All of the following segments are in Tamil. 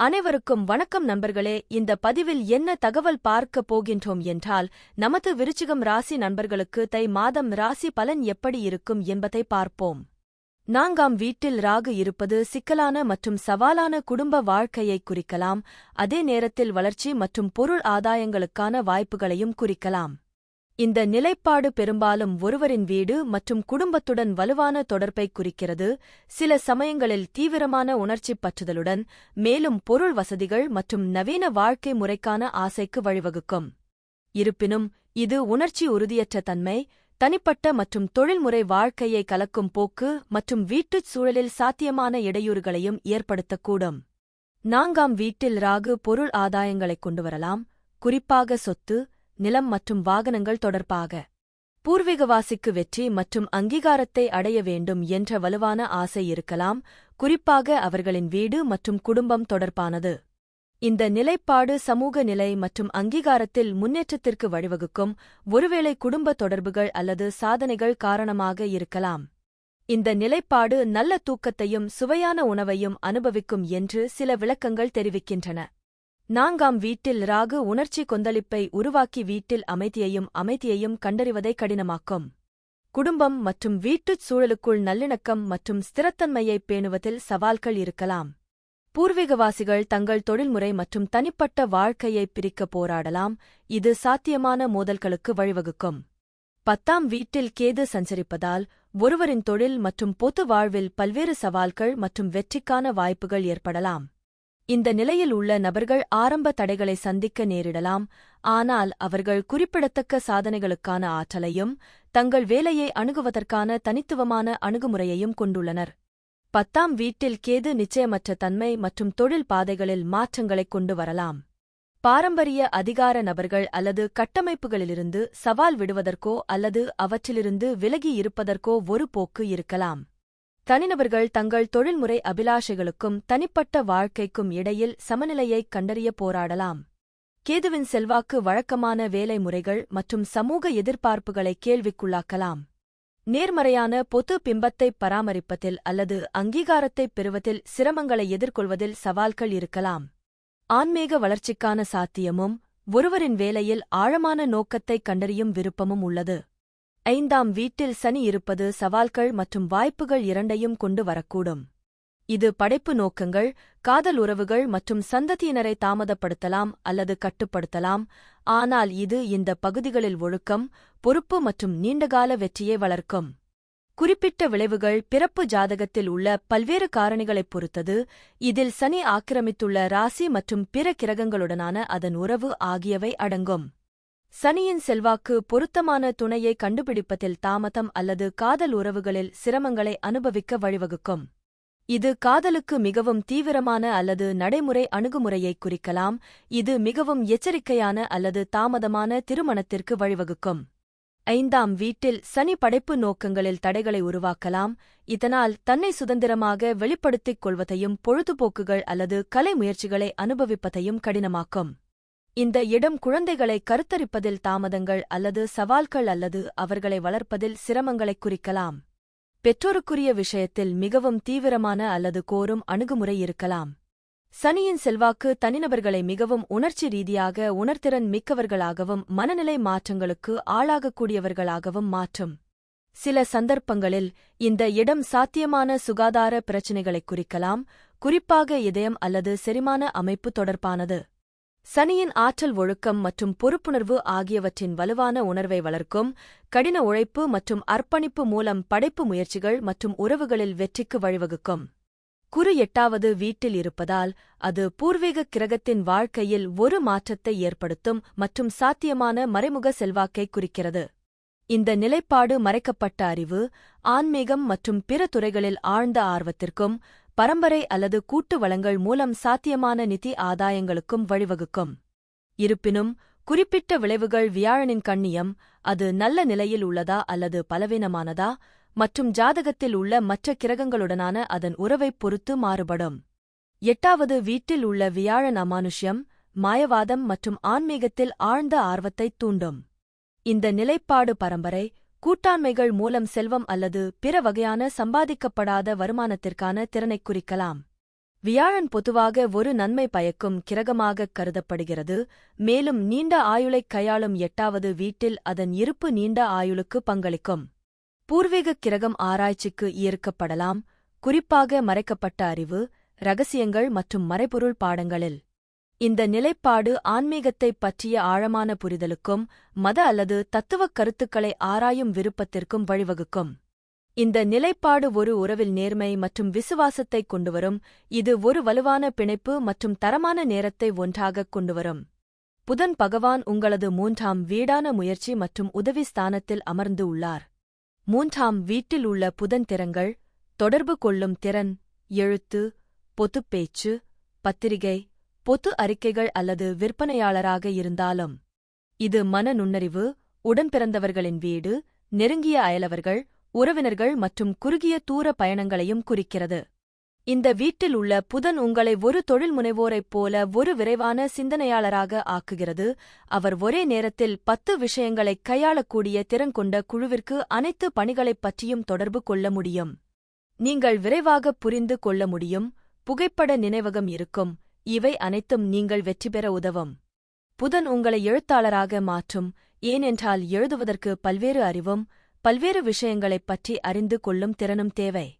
அனைவருக்கும் வணக்கம் நண்பர்களே. இந்த பதிவில் என்ன தகவல் பார்க்க போகின்றோம் என்றால் நமது விருச்சிகம் ராசி நண்பர்களுக்கு தை மாதம் ராசி பலன் எப்படி இருக்கும் என்பதை பார்ப்போம். நாங்காம் வீட்டில் ராகு இருப்பது சிக்கலான மற்றும் சவாலான குடும்ப வாழ்க்கையை குறிக்கலாம். அதே நேரத்தில் வளர்ச்சி மற்றும் பொருள் ஆதாயங்களுக்கான வாய்ப்புகளையும் குறிக்கலாம். இந்த நிலைப்பாடு பெரும்பாலும் ஒருவரின் வீடு மற்றும் குடும்பத்துடன் வலுவான தொடர்பை குறிக்கிறது. சில சமயங்களில் தீவிரமான உணர்ச்சிப் பற்றுதலுடன் மேலும் பொருள் வசதிகள் மற்றும் நவீன வாழ்க்கை முறைக்கான ஆசைக்கு வழிவகுக்கும். இருப்பினும் இது உணர்ச்சி உறுதியற்ற தன்மை தனிப்பட்ட மற்றும் தொழில்முறை வாழ்க்கையை கலக்கும் போக்கு மற்றும் வீட்டுச் சூழலில் சாத்தியமான இடையூறுகளையும் ஏற்படுத்தக்கூடும். நான்காம் வீட்டில் ராகு பொருள் ஆதாயங்களைக் கொண்டுவரலாம் குறிப்பாக சொத்து நிலம் மற்றும் வாகனங்கள் தொடர்பாக. பூர்வீகவாசிக்கு வெற்றி மற்றும் அங்கீகாரத்தை அடைய வேண்டும் என்ற வலுவான ஆசை இருக்கலாம் குறிப்பாக அவர்களின் வீடு மற்றும் குடும்பம் தொடர்பானது. இந்த நிலைப்பாடு சமூக நிலை மற்றும் அங்கீகாரத்தில் முன்னேற்றத்திற்கு வழிவகுக்கும் ஒருவேளை குடும்ப தொடர்புகள் அல்லது சாதனைகள் காரணமாக இருக்கலாம். இந்த நிலைப்பாடு நல்ல தூக்கத்தையும் சுவையான உணவையும் அனுபவிக்கும் என்று சில விளக்கங்கள் தெரிவிக்கின்றன. நான்காம் வீட்டில் ராகு உணர்ச்சி கொந்தளிப்பை உருவாக்கி வீட்டில் அமைதியையும் அமைதியையும் கண்டறிவதை கடினமாக்கும். குடும்பம் மற்றும் வீட்டுச் சூழலுக்குள் நல்லிணக்கம் மற்றும் ஸ்திரத்தன்மையைப் பேணுவதில் சவால்கள் இருக்கலாம். பூர்வீகவாசிகள் தங்கள் தொழில்முறை மற்றும் தனிப்பட்ட வாழ்க்கையை பிரிக்க போராடலாம். இது சாத்தியமான மோதல்களுக்கு வழிவகுக்கும். பத்தாம் வீட்டில் கேது சஞ்சரிப்பதால் ஒருவரின் தொழில் மற்றும் பொது வாழ்வில் பல்வேறு சவால்கள் மற்றும் வெற்றிக்கான வாய்ப்புகள் ஏற்படலாம். இந்த நிலையில் உள்ள நபர்கள் ஆரம்ப தடைகளை சந்திக்க நேரிடலாம். ஆனால் அவர்கள் குறிப்பிடத்தக்க சாதனைகளுக்கான ஆற்றலையும் தங்கள் வேலையை அணுகுவதற்கான தனித்துவமான அணுகுமுறையையும் கொண்டுள்ளனர். பத்தாம் வீட்டில் கேது நிச்சயமற்ற தன்மை மற்றும் தொழில் பாதைகளில் மாற்றங்களைக் கொண்டு வரலாம். பாரம்பரிய அதிகார நபர்கள் அல்லது கட்டமைப்புகளிலிருந்து சவால் விடுவதற்கோ அல்லது அவற்றிலிருந்து விலகி இருப்பதற்கோ ஒரு போக்கு இருக்கலாம். தனிநபர்கள் தங்கள் தொழில்முறை அபிலாஷைகளுக்கும் தனிப்பட்ட வாழ்க்கைக்கும் இடையில் சமநிலையைக் கண்டறிய போராடலாம். கேதுவின் செல்வாக்கு வழக்கமான வேலை முறைகள் மற்றும் சமூக எதிர்பார்ப்புகளை கேள்விக்குள்ளாக்கலாம். நேர்மறையான பொது பிம்பத்தை பராமரிப்பதில் அல்லது அங்கீகாரத்தைப் பெறுவதில் சிரமங்களை எதிர்கொள்வதில் சவால்கள் இருக்கலாம். ஆன்மீக வளர்ச்சிக்கான சாத்தியமும் ஒருவரின் வேலையில் ஆழமான நோக்கத்தைக் கண்டறியும் விருப்பமும் உள்ளது. ஐந்தாம் வீட்டில் சனி இருப்பது சவால்கள் மற்றும் வாய்ப்புகள் இரண்டையும் கொண்டு வரக்கூடும். இது படைப்பு நோக்கங்கள் காதல் உறவுகள் மற்றும் சந்ததியினரை தாமதப்படுத்தலாம் அல்லது கட்டுப்படுத்தலாம். ஆனால் இது இந்த பகுதிகளில் ஒழுக்கம் பொறுப்பு மற்றும் நீண்டகால வெற்றியை வளர்க்கும். குறிப்பிட்ட விளைவுகள் பிறப்பு ஜாதகத்தில் உள்ள பல்வேறு காரணிகளைப் பொறுத்தது. இதில் சனி ஆக்கிரமித்துள்ள ராசி மற்றும் பிற கிரகங்களுடனான அதன் உறவு ஆகியவை அடங்கும். சனியின் செல்வாக்கு பொருத்தமான துணையை கண்டுபிடிப்பதில் தாமதம் அல்லது காதல் உறவுகளில் சிரமங்களை அனுபவிக்க வழிவகுக்கும். இது காதலுக்கு மிகவும் தீவிரமான அல்லது நடைமுறை அணுகுமுறையை குறிக்கலாம். இது மிகவும் எச்சரிக்கையான அல்லது தாமதமான திருமணத்திற்கு வழிவகுக்கும். ஐந்தாம் வீட்டில் சனி படைப்பு நோக்கங்களில் தடைகளை உருவாக்கலாம். இதனால் தன்னை சுதந்திரமாக வெளிப்படுத்திக் கொள்வதையும் பொழுதுபோக்குகள் அல்லது கலை முயற்சிகளை அனுபவிப்பதையும் கடினமாக்கும். இந்த இடம் குழந்தைகளை கருத்தரிப்பதில் தாமதங்கள் அல்லது சவால்கள் அல்லது அவர்களை வளர்ப்பதில் சிரமங்களைக் குறிக்கலாம். பெற்றோருக்குரிய விஷயத்தில் மிகவும் தீவிரமான அல்லது கோரும் அணுகுமுறை இருக்கலாம். சனியின் செல்வாக்கு தனிநபர்களை மிகவும் உணர்ச்சி ரீதியாக உணர்திறன் மிக்கவர்களாகவும் மனநிலை மாற்றங்களுக்கு ஆளாகக்கூடியவர்களாகவும் மாற்றும். சில சந்தர்ப்பங்களில் இந்த இடம் சாத்தியமான சுகாதார பிரச்சினைகளைக் குறிக்கலாம் குறிப்பாக இதயம் அல்லது செரிமான அமைப்பு தொடர்பானது. சனியின் ஆற்றல் ஒழுக்கம் மற்றும் பொறுப்புணர்வு ஆகியவற்றின் வலுவான உணர்வை வளர்க்கும் கடின உழைப்பு மற்றும் அர்ப்பணிப்பு மூலம் படைப்பு முயற்சிகள் மற்றும் உறவுகளில் வெற்றிக்கு வழிவகுக்கும். குறு எட்டாவது வீட்டில் இருப்பதால் அது பூர்வீக கிரகத்தின் வாழ்க்கையில் ஒரு மாற்றத்தை ஏற்படுத்தும் மற்றும் சாத்தியமான மறைமுக செல்வாக்கை குறிக்கிறது. இந்த நிலைப்பாடு மறைக்கப்பட்ட அறிவு ஆன்மீகம் மற்றும் பிற துறைகளில் ஆழ்ந்த ஆர்வத்திற்கும் பரம்பரை அல்லது கூட்டு வளங்கள் மூலம் சாத்தியமான நிதி ஆதாயங்களுக்கும் வழிவகுக்கும். இருப்பினும் குறிப்பிட்ட விளைவுகள் வியாழனின் கண்ணியம் அது நல்ல நிலையில் உள்ளதா அல்லது பலவீனமானதா மற்றும் ஜாதகத்தில் உள்ள மற்ற கிரகங்களுடனான அதன் உறவைப் பொறுத்து மாறுபடும். எட்டாவது வீட்டில் உள்ள வியாழன் அமானுஷ்யம் மாயவாதம் மற்றும் ஆன்மீகத்தில் ஆழ்ந்த ஆர்வத்தைத் தூண்டும். இந்த நிலைப்பாடு பரம்பரை கூட்டாண்மைகள் மூலம் செல்வம் அல்லது பிற வகையான சம்பாதிக்கப்படாத வருமானத்திற்கான திறனைக் குறிக்கலாம். வியாழன் பொதுவாக ஒரு நன்மை பயக்கும் கிரகமாகக் கருதப்படுகிறது. மேலும் நீண்ட ஆயுளைக் கையாளும் எட்டாவது வீட்டில் அதன் இருப்பு நீண்ட ஆயுளுக்கு பங்களிக்கும். பூர்வீகக் கிரகம் ஆராய்ச்சிக்கு ஈர்க்கப்படலாம். குறிப்பாக மறைக்கப்பட்ட அறிவு ரகசியங்கள் மற்றும் மறைபொருள் பாடங்களில். இந்த நிலைப்பாடு ஆன்மீகத்தைப் பற்றிய ஆழமான புரிதலுக்கும் மத அல்லது தத்துவக் கருத்துக்களை ஆராயும் விருப்பத்திற்கும் வழிவகுக்கும். இந்த நிலைப்பாடு ஒரு உறவில் நேர்மை மற்றும் விசுவாசத்தைக் கொண்டுவரும் இது ஒரு வலுவான பிணைப்பு மற்றும் தரமான நேரத்தை ஒன்றாகக் கொண்டுவரும். புதன் பகவான் உங்களது மூன்றாம் வீடான முயற்சி மற்றும் உதவி ஸ்தானத்தில் அமர்ந்து உள்ளார். மூன்றாம் வீட்டில் உள்ள புதன் திறங்கள் தொடர்பு கொள்ளும் திறன் எழுத்து பொதுப்பேச்சு பத்திரிகை பொது அறிக்கைகள் அல்லது விற்பனையாளராக இருந்தாலும் இது மன நுண்ணறிவு உடன்பிறந்தவர்களின் வீடு நெருங்கிய அயலவர்கள் உறவினர்கள் மற்றும் குறுகிய தூர பயணங்களையும் குறிக்கிறது. இந்த வீட்டில் உள்ள புதன் உங்களை ஒரு தொழில் முனைவோரைப் போல ஒரு விரைவான சிந்தனையாளராக ஆக்குகிறது. அவர் ஒரே நேரத்தில் பத்து விஷயங்களைக் கையாளக்கூடிய திறன் கொண்ட குழுவிற்கு அனைத்து பணிகளைப் பற்றியும் தொடர்பு கொள்ள முடியும். நீங்கள் விரைவாக புரிந்து கொள்ள முடியும். புகைப்பட நினைவகம் இருக்கும். இவை அனைத்தும் நீங்கள் வெற்றி பெற உதவும். புதன் உங்களை எழுத்தாளராக மாற்றும் ஏனென்றால் எழுதுவதற்கு பல்வேறு அறிவும் பல்வேறு விஷயங்களைப் பற்றி அறிந்து கொள்ளும் திறனும் தேவை.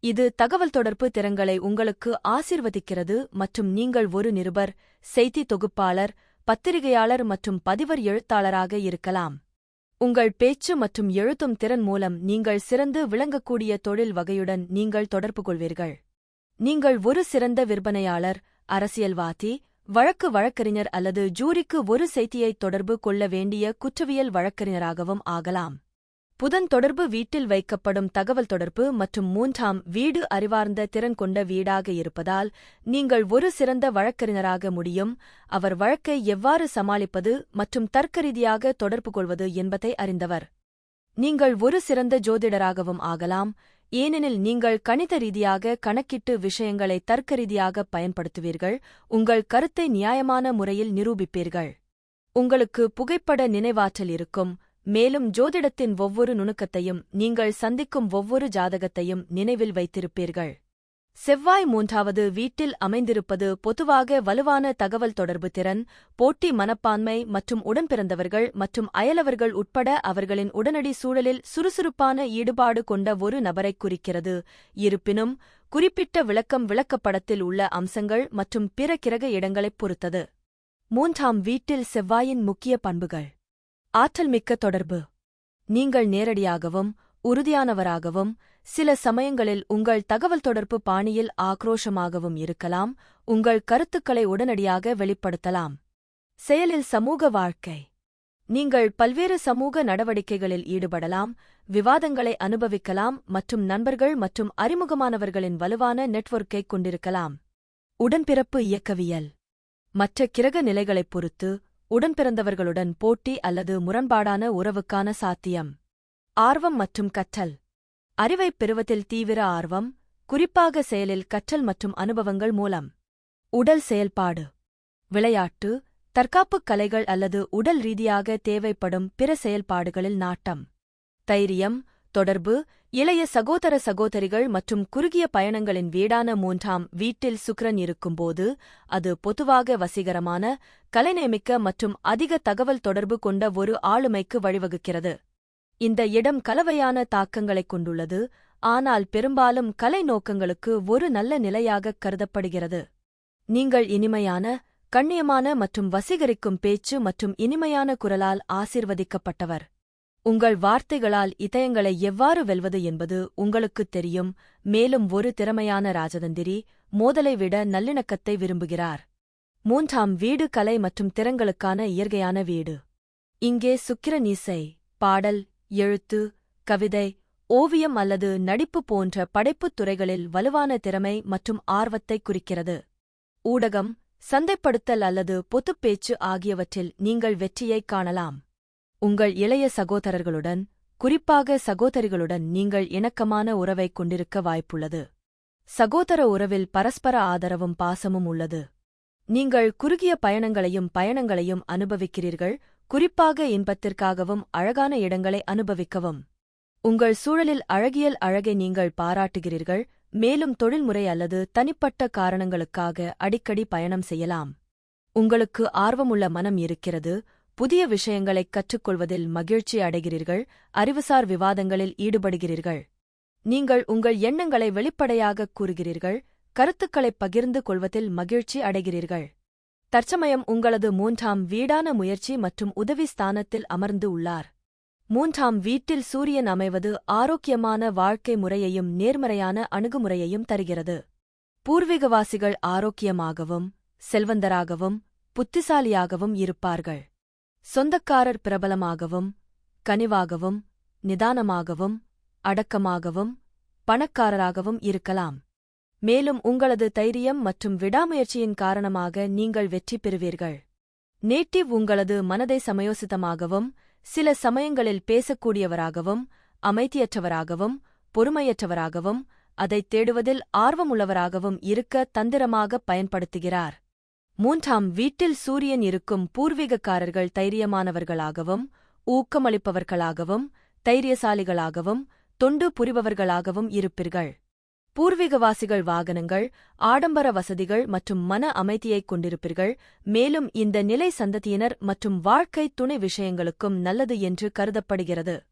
இது தகவல் தொடர்பு திறன்களை உங்களுக்கு ஆசிர்வதிக்கிறது மற்றும் நீங்கள் ஒரு நிருபர் செய்தி தொகுப்பாளர் பத்திரிகையாளர் மற்றும் பதிவர் எழுத்தாளராக இருக்கலாம். உங்கள் பேச்சு மற்றும் எழுத்தும் திறன் மூலம் நீங்கள் சிறந்து விளங்கக்கூடிய தொழில் வகையுடன் நீங்கள் தொடர்பு கொள்வீர்கள். நீங்கள் ஒரு சிறந்த விற்பனையாளர் அரசியல்வாதி வழக்கு வழக்கறிஞர் அல்லது ஜூரிக்கு ஒரு செய்தியை தொடர்பு கொள்ள வேண்டிய குற்றவியல் வழக்கறிஞராகவும் ஆகலாம். புதன் தொடர்பு வீட்டில் வைக்கப்படும் தகவல் தொடர்பு மற்றும் மூன்றாம் வீடு அறிவார்ந்த திறன் கொண்ட வீடாக இருப்பதால் நீங்கள் ஒரு சிறந்த வழக்கறிஞராக முடியும். அவர் வழக்கை எவ்வாறு சமாளிப்பது மற்றும் தர்க்கரீதியாக தொடர்பு கொள்வது என்பதை அறிந்தவர். நீங்கள் ஒரு சிறந்த ஜோதிடராகவும் ஆகலாம். ஏனெனில் நீங்கள் கணித ரீதியாக கணக்கிட்டு விஷயங்களை தர்க்க ரீதியாக பயன்படுத்துவீர்கள் உங்கள் கருத்தை நியாயமான முறையில் நிரூபிப்பீர்கள். உங்களுக்கு புகைப்பட நினைவாற்றல் இருக்கும் மேலும் ஜோதிடத்தின் ஒவ்வொரு நுணுக்கத்தையும் நீங்கள் சந்திக்கும் ஒவ்வொரு ஜாதகத்தையும் நினைவில் வைத்திருப்பீர்கள். செவ்வாய் மூன்றாவது வீட்டில் அமைந்திருப்பது பொதுவாக வலுவான தகவல் தொடர்பு திறன் போட்டி மனப்பான்மை மற்றும் உடன்பிறந்தவர்கள் மற்றும் அயலவர்கள் உட்பட அவர்களின் உடனடி சூழலில் சுறுசுறுப்பான ஈடுபாடு கொண்ட ஒரு நபரைக் குறிக்கிறது. இருப்பினும் குறிப்பிட்ட விளக்கம் விளக்கப்படத்தில் உள்ள அம்சங்கள் மற்றும் பிற கிரக இடங்களைப் பொறுத்தது. மூன்றாம் வீட்டில் செவ்வாயின் முக்கிய பண்புகள். ஆற்றல்மிக்க தொடர்பு. நீங்கள் நேரடியாகவும் உறுதியானவராகவும் சில சமயங்களில் உங்கள் தகவல் தொடர்பு பாணியில் ஆக்ரோஷமாகவும் இருக்கலாம் உங்கள் கருத்துக்களை உடனடியாக வெளிப்படுத்தலாம். செயலில் சமூக வாழ்க்கை. நீங்கள் பல்வேறு சமூக நடவடிக்கைகளில் ஈடுபடலாம் விவாதங்களை அனுபவிக்கலாம் மற்றும் நண்பர்கள் மற்றும் அறிமுகமானவர்களின் வலுவான நெட்வொர்க்கைக் கொண்டிருக்கலாம். உடன்பிறப்பு இயக்கவியல். மற்ற கிரக நிலைகளைப் பொறுத்து உடன்பிறந்தவர்களுடன் போட்டி அல்லது முரண்பாடான உறவுக்கான சாத்தியம். ஆர்வம் மற்றும் கற்றல். அறிவைப் பெறுவதில் தீவிர ஆர்வம் குறிப்பாக செயலில் கற்றல் மற்றும் அனுபவங்கள் மூலம். உடல் செயல்பாடு. விளையாட்டு தற்காப்புக் கலைகள் அல்லது உடல் ரீதியாக தேவைப்படும் பிற செயல்பாடுகளில் நாட்டம். தைரியம் தொடர்பு இளைய சகோதர சகோதரிகள் மற்றும் குறுகிய பயணங்களின் வீடான மூன்றாம் வீட்டில் சுக்ரன் இருக்கும்போது அது பொதுவாக வசீகரமான கலைநேமிக்க மற்றும் அதிக தகவல் தொடர்பு கொண்ட ஒரு ஆளுமைக்கு வழிவகுக்கிறது. இந்த இடம் கலவையான தாக்கங்களைக் கொண்டுள்ளது ஆனால் பெரும்பாலும் கலை நோக்கங்களுக்கு ஒரு நல்ல நிலையாகக் கருதப்படுகிறது. நீங்கள் இனிமையான கண்ணியமான மற்றும் வசீகரிக்கும் பேச்சு மற்றும் இனிமையான குரலால் ஆசிர்வதிக்கப்பட்டவர். உங்கள் வார்த்தைகளால் இதயங்களை எவ்வாறு வெல்வது என்பது உங்களுக்குத் தெரியும் மேலும் ஒரு திறமையான ராஜதந்திரி மோதலை விட நல்லிணக்கத்தை விரும்புகிறார். மூன்றாம் வீடு கலை மற்றும் திறங்களுக்கான இயற்கையான வீடு. இங்கே சுக்கிரநீசை பாடல் எழுத்து கவிதை ஓவியம் அல்லது நடிப்பு போன்ற படைப்புத் துறைகளில் வலுவான திறமை மற்றும் ஆர்வத்தை குறிக்கிறது. ஊடகம் சந்தைப்படுத்தல் அல்லது பொதுப்பேச்சு ஆகியவற்றில் நீங்கள் வெற்றியைக் காணலாம். உங்கள் இளைய சகோதரர்களுடன் குறிப்பாக சகோதரிகளுடன் நீங்கள் இணக்கமான உறவைக் கொண்டிருக்க வாய்ப்புள்ளது. சகோதர உறவில் பரஸ்பர ஆதரவும் பாசமும் உள்ளது. நீங்கள் குறுகிய பயணங்களையும் பயணங்களையும் அனுபவிக்கிறீர்கள் குறிப்பாக இன்பத்திற்காகவும் அழகான இடங்களை அனுபவிக்கவும். உங்கள் சூழலில் அழகியல் அழகை நீங்கள் பாராட்டுகிறீர்கள் மேலும் தொழில்முறை அல்லது தனிப்பட்ட காரணங்களுக்காக அடிக்கடி பயணம் செய்யலாம். உங்களுக்கு ஆர்வமுள்ள மனம் இருக்கிறது புதிய விஷயங்களைக் கற்றுக்கொள்வதில் மகிழ்ச்சி அடைகிறீர்கள் அறிவுசார் விவாதங்களில் ஈடுபடுகிறீர்கள். நீங்கள் உங்கள் எண்ணங்களை வெளிப்படையாகக் கூறுகிறீர்கள் கருத்துக்களைப் பகிர்ந்து கொள்வதில் மகிழ்ச்சி அடைகிறீர்கள். தற்சமயம் உங்களது மூன்றாம் வீடான முயற்சி மற்றும் உதவி ஸ்தானத்தில் அமர்ந்து உள்ளார். மூன்றாம் வீட்டில் சூரியன் அமைவது ஆரோக்கியமான வாழ்க்கை முறையையும் நேர்மறையான அணுகுமுறையையும் தருகிறது. பூர்வீகவாசிகள் ஆரோக்கியமாகவும் செல்வந்தராகவும் புத்திசாலியாகவும் இருப்பார்கள். சொந்தக்காரர் பிரபலமாகவும் கனிவாகவும் நிதானமாகவும் அடக்கமாகவும் பணக்காரராகவும் இருக்கலாம். மேலும் உங்களது தைரியம் மற்றும் விடாமுயற்சியின் காரணமாக நீங்கள் வெற்றி பெறுவீர்கள். நேட்டிவ் உங்களது மனதை சமயோசிதமாகவும் சில சமயங்களில் பேசக்கூடியவராகவும் அமைதியற்றவராகவும் பொறுமையற்றவராகவும் அதைத் தேடுவதில் ஆர்வமுள்ளவராகவும் இருக்க தந்திரமாகப் பயன்படுத்துகிறார். மூன்றாம் வீட்டில் சூரியன் இருக்கும் பூர்வீகக்காரர்கள் தைரியமானவர்களாகவும் ஊக்கமளிப்பவர்களாகவும் தைரியசாலிகளாகவும் தொண்டு புரிபவர்களாகவும் இருப்பீர்கள். பூர்வீகவாசிகள் வாகனங்கள் ஆடம்பர வசதிகள் மற்றும் மன அமைதியைக் கொண்டிருப்பீர்கள். மேலும் இந்த நிலை சந்ததியினர் மற்றும் வாழ்க்கை துணை விஷயங்களுக்கும் நல்லது என்று கருதப்படுகிறது.